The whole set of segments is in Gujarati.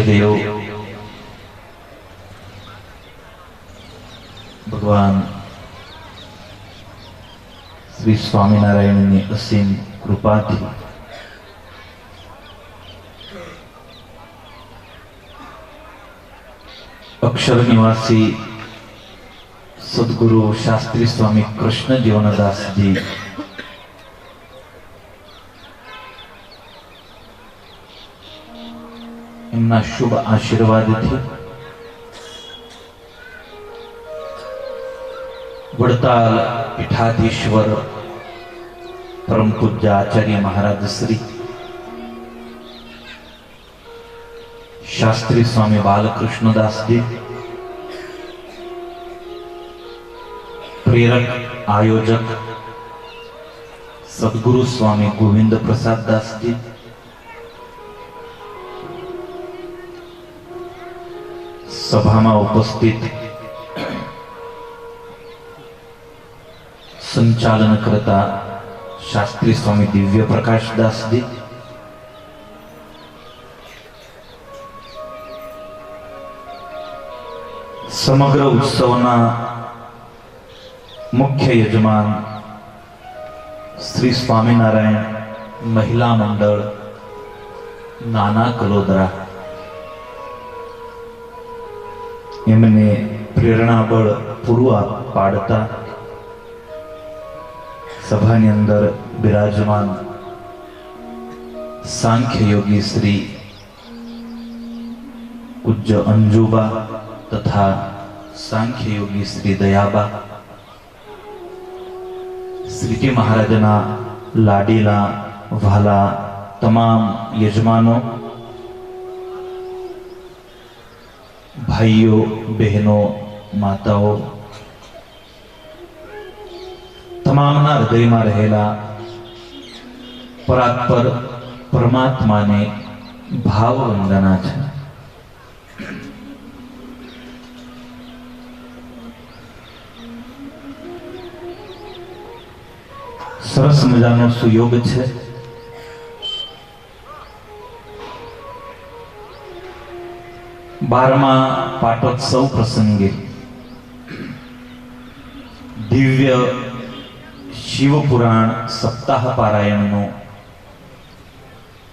ઈષ્ટદેવ ભગવાન શ્રી સ્વામિનારાયણની અસીમ કૃપાથી અક્ષર નિવાસી સદગુરુ શાસ્ત્રી સ્વામી કૃષ્ણ જીવનદાસજી એમના શુભ આશીર્વાદથી વડતાલ પીઠાધીશ્વર પરમ પૂજ્ય આચાર્ય મહારાજ શ્રી શાસ્ત્રી સ્વામી બાલકૃષ્ણદાસજી પ્રેરક આયોજક સદગુરુ સ્વામી ગોવિંદ પ્રસાદ દાસજી સભામાં ઉપસ્થિત સંચાલન કરતા શાસ્ત્રી સ્વામી દિવ્ય પ્રકાશ દાસજી સમગ્ર ઉત્સવના મુખ્ય યજમાન શ્રી સ્વામિનારાયણ મહિલા મંડળ નાના કલોદરા એમને પ્રેરણાબળ પૂરું પાડતા સભાની અંદર બિરાજમાન સાંખ્ય યોગી શ્રી પૂજ્ય અંજુબા તથા સાંખ્ય યોગી શ્રી દયાબા શ્રીજી મહારાજના લાડીલા વાલા તમામ યજમાનો ભાઈઓ, બહેનો, માતાઓ, તમામના હૃદયમાં રહેલા પરાત્પર પરમાત્માને ભાવ વંદના છે. સરસ મજાનો સુયોગ છે. બારમા પાટોત્સવ પ્રસંગે દિવ્ય શિવપુરાણ સપ્તાહ પારાયણનું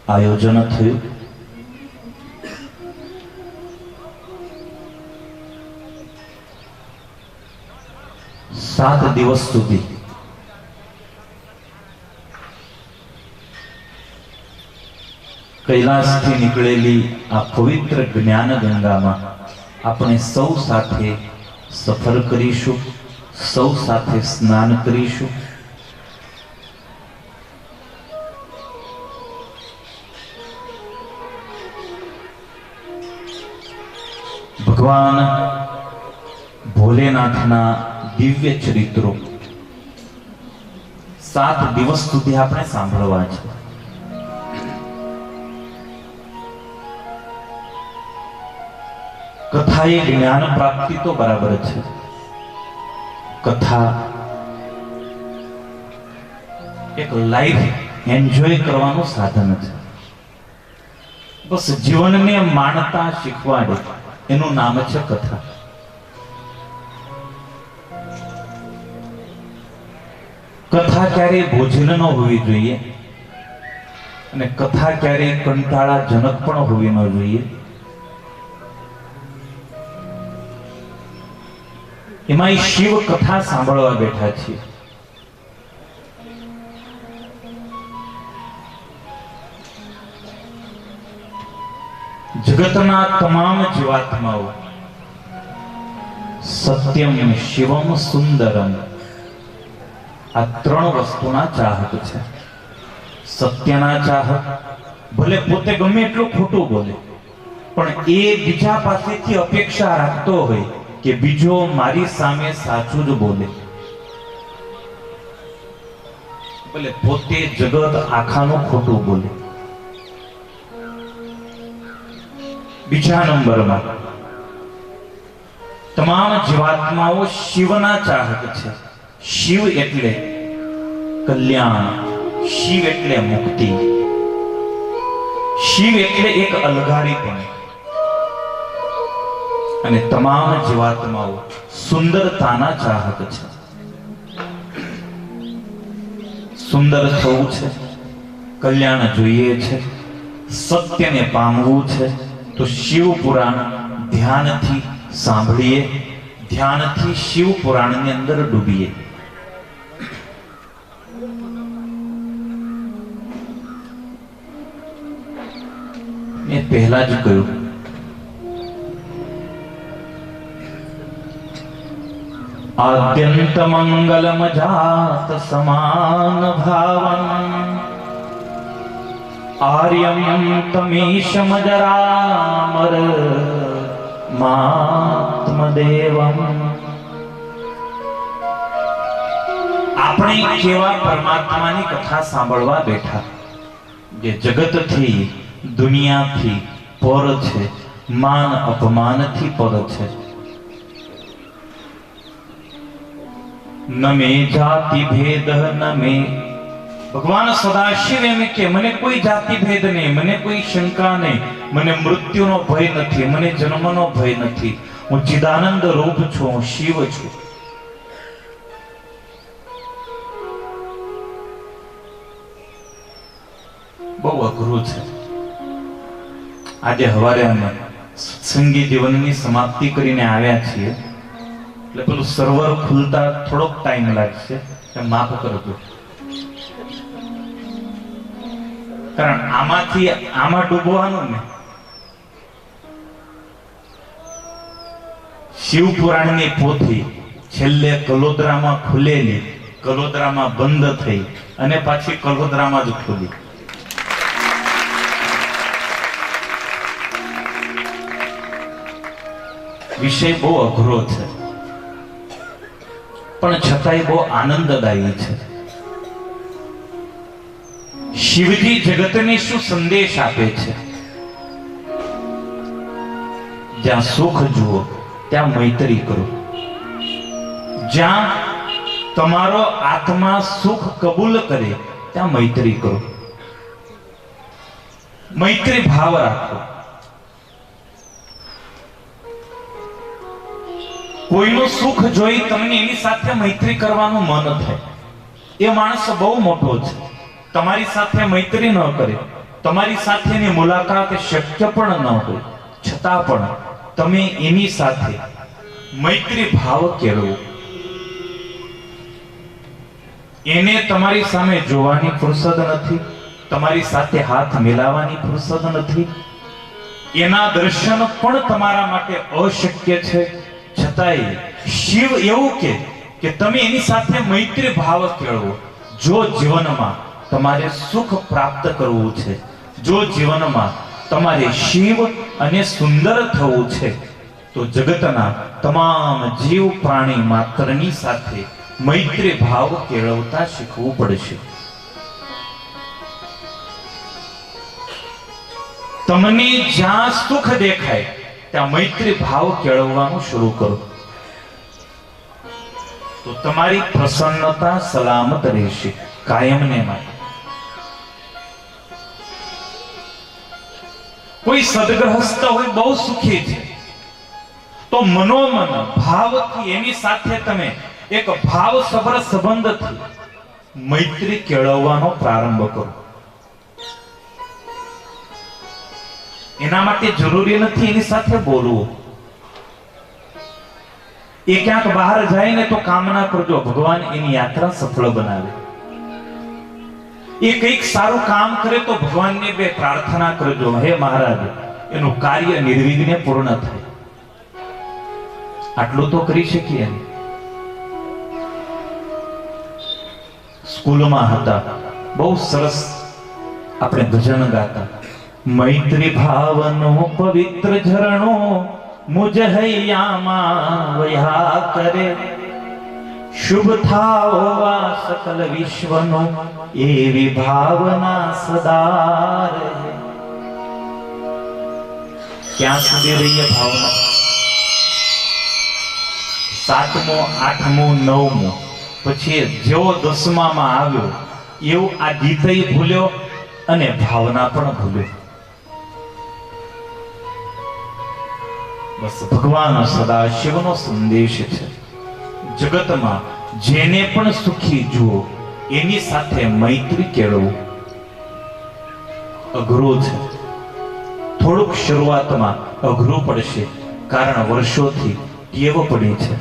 આયોજન થયું. સાત દિવસ સુધી કૈલાસથી નીકળેલી આ પવિત્ર જ્ઞાન ગંગામાં આપણે સૌ સાથે સફર કરીશું, સૌ સાથે સ્નાન કરીશું. ભગવાન ભોલેનાથના દિવ્ય ચરિત્રો સાત દિવસ સુધી આપણે સાંભળવા છે. કથા એ જ્ઞાન પ્રાપ્તિ તો બરાબર છે. કથા એક લાઈફ એન્જોય કરવાનું સાધન છે બસ જીવનને માણતા શીખવાડે. એનું નામ છે કથા. કથા ક્યારેય ભોજન ન હોવી જોઈએ. અને કથા ક્યારેય કંટાળાજનક પણ હોવી ન જોઈએ. એમાં શિવ કથા સાંભળવા બેઠા છીએ. જગતના તમામ જીવાત્માઓ, સત્યમ શિવમ સુંદરમ, આ ત્રણ વસ્તુના ચાહક છે. સત્યના ચાહક, ભલે પોતે ગમે એટલું ખોટું બોલે, પણ એ બીજા પાસેથી અપેક્ષા રાખતો હોય કે બીજો મારી સામે સાચું જ બોલે. ભલે પોતે જગત આખાનું ખોટું બોલે. બીજા નંબરમાં, તમામ જીવાત્માઓ શિવના ચાહક છે. શિવ એટલે કલ્યાણ, શિવ એટલે મુક્તિ. શિવ એટલે એક અલગારીપણ. અને તમામ જીવાત્માઓ સુંદરતાના ચાહક છે. સુંદર થવું છે, કલ્યાણ જોઈએ છે, સત્યને પામવું છે, તો શિવ પુરાણ ધ્યાનથી સાંભળીએ, ધ્યાનથી શિવ પુરાણની અંદર ડૂબીએ. મેં પહેલા જ કહ્યું સમાન ભાવન આર્યમ માત્મદેવમ આપણે કેવા પરમાત્માની કથા સાંભળવા બેઠા? જે જગતથી, દુનિયાથી પર છે, માન અપમાનથી પર છે. ન જાતિ ભેદ ન ભગવાન સદાશિવ એમ કે મને કોઈ જાતિ ભેદ નહીં મને કોઈ શંકા નહીં મને મૃત્યુનો ભય નથી મને જન્મનો ભય નથી હું ચિદાનંદ રૂપ છું હું શિવ છું બહુ અઘરું છે. આજે હવારે અમે સંગીત જીવનની સમાપ્તિ કરીને આવ્યા છીએ. એટલે પેલું સર્વર ખુલતા થોડોક ટાઈમ લાગશે. માફ કરજો કારણ આમાંથી આમાં ડૂબવાનું ને. શિવ પુરાણની પોથી છેલ્લે કલોદરામાં ખુલેલી. કલોદરામાં બંધ થઈ અને પાછી કલોદરામાં જ ખુલી. વિષય બહુ અઘરો છે. પણ છતાંય બહુ આનંદદાયી છે. શિવજી જગતને શું સંદેશ આપે છે? જ્યાં સુખ જુઓ, ત્યાં મૈત્રી કરો. જ્યાં તમારો આત્મા સુખ કબૂલ કરે, ત્યાં મૈત્રી કરો. મૈત્રી ભાવ રાખો. કોઈનું સુખ જોઈ તમને એની સાથે મૈત્રી કરવાનું મન થાય. એ માણસ બહુ મોટો છે. તમારી સાથે મૈત્રી ન કરે. તમારી સાથેની મુલાકાત શક્ય પણ ન હોય. છતાં પણ તમે એની સાથે મૈત્રી ભાવ કેળવો. એને તમારી સામે જોવાની ફુરસદ નથી. તમારી સાથે હાથ મિલાવવાની ફુરસદ નથી. એના દર્શન પણ તમારા માટે અશક્ય છે. છતાંય શિવ એવું કે કે તમે એની સાથે મૈત્રી ભાવ કેળવો. જો જીવનમાં તમારે સુખ પ્રાપ્ત કરવું છે, જો જીવનમાં તમારે શિવ અને સુંદર થવું છે, તો જગતના તમામ જીવ પ્રાણી માત્રની સાથે મૈત્રી ભાવ કેળવતા શીખવું પડશે. તમને જ્યાં સુખ દેખાય ત્યાં મૈત્રી ભાવ કેળવવાનું શરૂ કરો. તો તમારી પ્રસન્નતા સલામત રહેશે, કાયમને માટે. કોઈ સદગ્રહસ્થ હોય, બહુ સુખી છે. તો મનોમન, ભાવથી એની સાથે તમે એક ભાવ સભર સંબંધથી મૈત્રી કેળવવાનો પ્રારંભ કરો. એના માટે જરૂરી નથી એની સાથે બોલવું. એ ક્યાંક બહાર જાય ને તો કામના કરજો. ભગવાન એની યાત્રા સફળ બનાવે. એ કંઈક સારું કામ કરે તો ભગવાનને બે પ્રાર્થના કરજો. હે મહારાજ, એનું કાર્ય નિર્વિઘ્ને પૂર્ણ થાય. આટલું તો કરી શકીએ સ્કૂલમાં હતા. બહુ સરસ આપણે ભજન ગાતા. મૈત્રી ભાવનો પવિત્ર ઝરણો મુજ હૈયામાં વહ્યા કરે. શુભ થાઓ આ સકલ વિશ્વનો, એવી ભાવના સદા રહે. ક્યાં સુધી રહીએ ભાવના? સાતમો, આઠમો, નવમો. પછી જેવો દસમામાં આવ્યો, એવું આ ગીતય ભૂલ્યો અને ભાવના પણ ભૂલ્યો. બસ ભગવાન સદાશિવનો સંદેશ છે. જગતમાં જેને પણ સુખી જુઓ, એની સાથે મૈત્રી કેળવો. અઘરું છે. થોડુંક શરૂઆતમાં અઘરું પડશે, કારણ વર્ષોથી ટેવ પડી છે.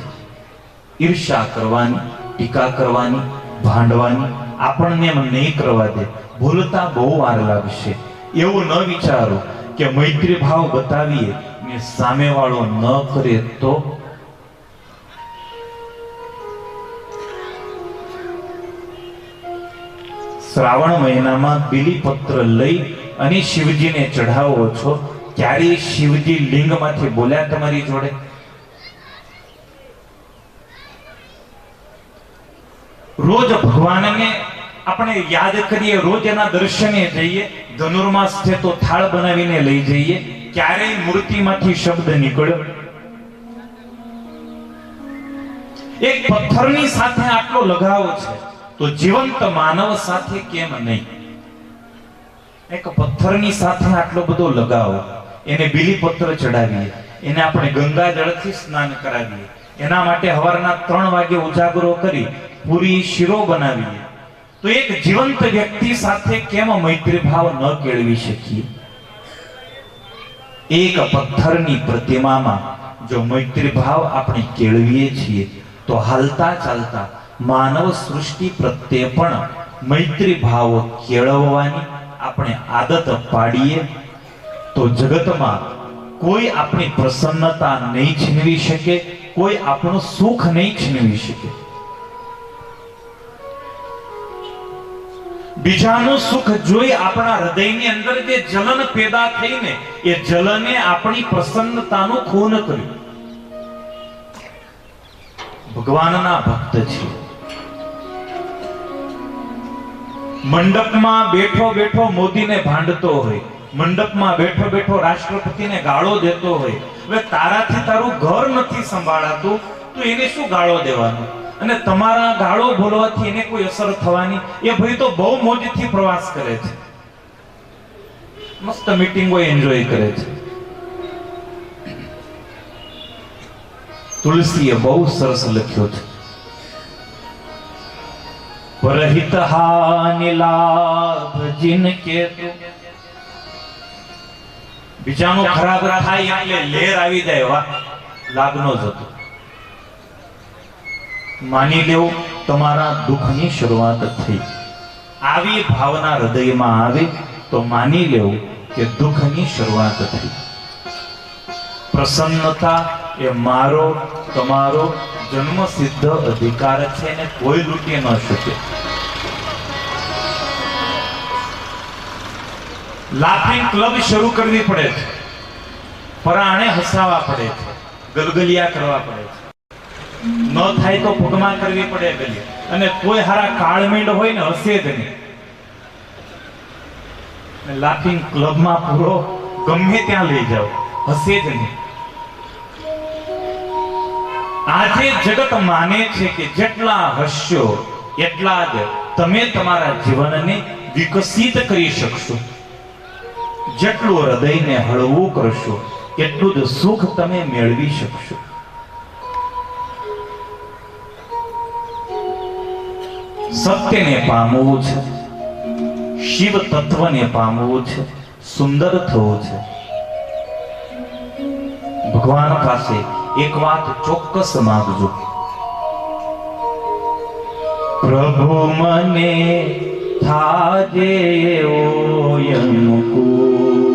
ઈર્ષા કરવાની, ટીકા કરવાની, ભાંડવાની, આપણને એમ નહીં કરવા દે. ભૂલતા બહુ વાર લાગશે. એવું ન વિચારો કે મૈત્રી ભાવ બતાવીએ ને સામેવાળો ન કરે તો? શ્રાવણ મહિનામાં બીલીપત્ર લઈ અને શિવજીને ચઢાવો છો, ત્યારે શિવજી લિંગમાંથી બોલ્યા તમારી જોડે? રોજ ભગવાનને આપણે યાદ કરીએ, રોજ એના દર્શને જઈએ ધનુર્માસ છે તો થાળ બનાવીને લઈ જઈએ, ક્યારેય મૂર્તિમાંથી શબ્દ નીકળ્યો. એક પથ્થરની સાથે આટલો લગાવ છે, તો જીવંત માનવ સાથે કેમ નહીં? એક પથ્થરની સાથે આટલો બધો લગાવ, એને બીલીપત્ર ચડાવીએ, એને આપણે ગંગા જળથી સ્નાન કરાવીએ, એના માટે હવારના ત્રણ વાગે ઉજાગરો કરી પૂરી શીરો બનાવીએ. તો એક જીવંત વ્યક્તિ સાથે કેમ મૈત્રી ભાવ ન કેળવી શકીએ? એક પથ્થરની પ્રતિમામાં જો મૈત્રી ભાવ આપણે કેળવીએ છીએ, તો હાલતા ચાલતા માનવ સૃષ્ટિ પ્રત્યે પણ મૈત્રી ભાવ કેળવવાની આપણે આદત પાડીએ, તો જગતમાં કોઈ આપણી પ્રસન્નતા નહીં છીનવી શકે, કોઈ આપણું સુખ નહીં છીનવી શકે. બીજાનું સુખ જોઈ આપણા હૃદયની અંદર જે જલન પેદા થઈને, એ જલને આપણી પ્રસન્નતાનું ખૂન કર્યું. ભગવાનના ભક્ત છે. મંડપમાં બેઠો બેઠો મોદીને ભાંડતો હોય, મંડપમાં બેઠો બેઠો રાષ્ટ્રપતિને ગાળો દેતો હોય, હવે તારાથી તારું ઘર નથી સંભાળાતું, તો એને શું ગાળો દેવાનો? અને તમારા ગાળો બોલવાથી એને કોઈ અસર થવાની, એ ભાઈ તો બહુ મોજથી પ્રવાસ કરે છે. મસ્ત મીટિંગો એન્જોય કરે છે. તુલસીએ બહુ સરસ લખ્યો છે. પરહિત હાનિ લાભ જિન કે બીજાનો ખરાબ થાય એટલે લેર આવી જાય, વાહ, લાગનો જતો માની લેવો તમારા દુઃખની શરૂઆત થઈ. આવી ભાવના હૃદયમાં આવે તો માની લેવું કે દુઃખની શરૂઆત થઈ. પ્રસન્નતા એ મારો, તમારો જન્મસિદ્ધ અધિકાર છે ને કોઈ લૂંટી ન શકે લાફિંગ ક્લબ શરૂ કરવી પડે છે. પરાણે હસાવા પડે છે. ગલગલિયા કરવા પડે છે. ન થાય તો પગમાં કરવી પડે ગલી અને કોઈ હારા કાળમીંડ હોય ને હશે જ નહીં. લાફિંગ ક્લબમાં પૂરો, ગમે ત્યાં લઈ જાઓ, હશે જ નહીં. આજે જગત માને છે કે જેટલા હશ્યો એટલા જ તમે તમારા જીવનને વિકસિત કરી શકશો. જેટલું હૃદયને હળવું કરશો, એટલું જ સુખ તમે મેળવી શકશો. સત્યને પામવું છે. શિવ તત્વને પામવું છે. સુંદર થવું છે. ભગવાન પાસે એક વાત ચોક્કસ માંગજો. પ્રભુ મને થાજે અનુકૂળ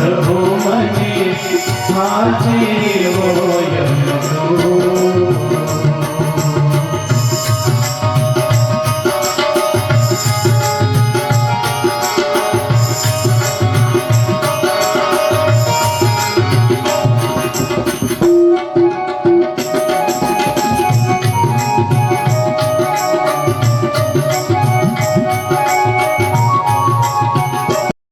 એવો